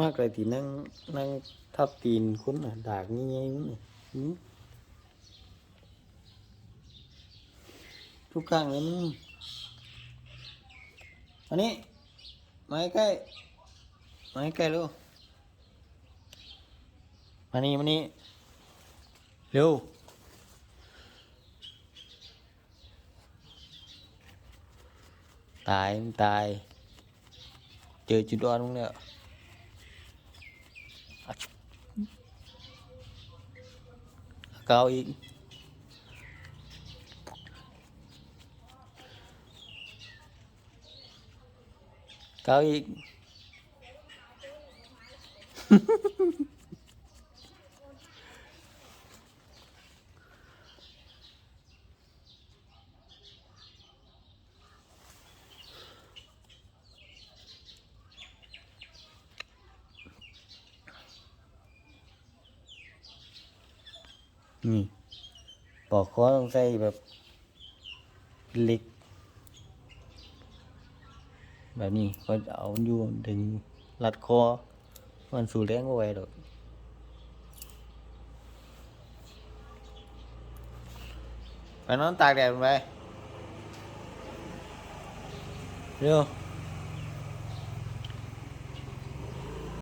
มากเลยที่นั่งนั่งทับตีนคุณน่ะดากงี้ไงมั้งน่ะหืมทุกครั้งเลยมึงอันนี้มาใกล้มาใกล้เร็วมานี่มานี่เร็วตายมึงตาย เจอจุดอ่อนมึงแล้วอะชุบ เกาอีกเกาอีก นี่ปอกคอต้องใส่แบบเหล็ก แบบนี้ก็เอาอยู่ดึงรัดคอ มันสูแรงก็ไหวดอกไปนอนตากแดดไปเร็ว